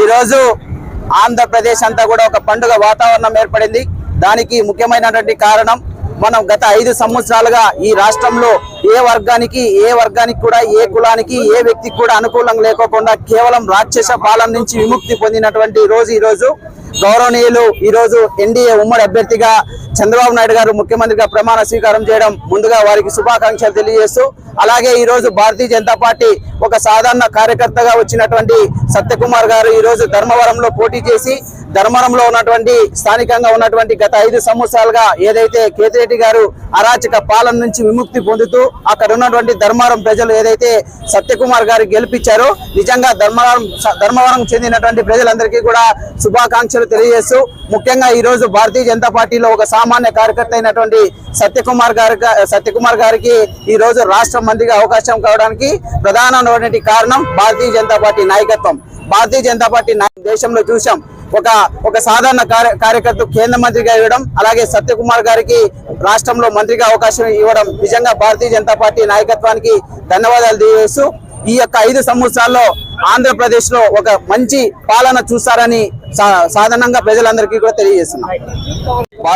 ఈ రోజు ఆంధ్రప్రదేశ్ అంతా కూడా ఒక పండుగ వాతావరణం ఏర్పడింది. దానికి ముఖ్యమైనటువంటి కారణం మనం గత ఐదు సంవత్సరాలుగా ఈ రాష్ట్రంలో ఏ వర్గానికి ఏ వర్గానికి కూడా ఏ కులానికి ఏ వ్యక్తికి కూడా అనుకూలం లేకోకుండా కేవలం రాక్షస పాలన నుంచి విముక్తి పొందినటువంటి రోజు ఈరోజు గౌరవనీయులు ఈరోజు ఎన్డీఏ ఉమ్మడి అభ్యర్థిగా చంద్రబాబు నాయుడు గారు ముఖ్యమంత్రిగా ప్రమాణ స్వీకారం చేయడం ముందుగా వారికి శుభాకాంక్షలు తెలియజేస్తూ అలాగే ఈరోజు భారతీయ జనతా పార్టీ ఒక సాధారణ కార్యకర్తగా వచ్చినటువంటి సత్యకుమార్ గారు ఈరోజు ధర్మవరంలో పోటీ చేసి ధర్మవరంలో ఉన్నటువంటి స్థానికంగా ఉన్నటువంటి గత ఐదు సంవత్సరాలుగా ఏదైతే కేతిరెడ్డి గారు అరాచక పాలన నుంచి విముక్తి పొందుతూ అక్కడ ఉన్నటువంటి ధర్మవరం ప్రజలు ఏదైతే సత్యకుమార్ గారు గెలిపించారో నిజంగా ధర్మవరం ధర్మవరం చెందినటువంటి ప్రజలందరికీ కూడా శుభాకాంక్షలు తెలియజేస్తూ ముఖ్యంగా ఈ రోజు భారతీయ జనతా పార్టీలో ఒక సామాన్య కార్యకర్త అయినటువంటి సత్యకుమార్ గారి సత్యకుమార్ గారికి ఈ రోజు రాష్ట్ర మంత్రిగా అవకాశం కావడానికి ప్రధానమైనటువంటి కారణం భారతీయ జనతా పార్టీ నాయకత్వం. భారతీయ జనతా పార్టీ దేశంలో చూసాం ఒక ఒక సాధారణ కార్య- కార్యకర్త కేంద్ర మంత్రిగా ఇవ్వడం అలాగే సత్యకుమార్ గారికి రాష్ట్రంలో మంత్రిగా అవకాశం ఇవ్వడం నిజంగా భారతీయ జనతా పార్టీ నాయకత్వానికి ధన్యవాదాలు తెలియజేస్తూ ఈ యొక్క ఐదు సంవత్సరాల్లో ఆంధ్రప్రదేశ్లో ఒక మంచి పాలన చూస్తారని సా- సాధారణంగా ప్రజలందరికీ కూడా తెలియజేస్తున్నాం.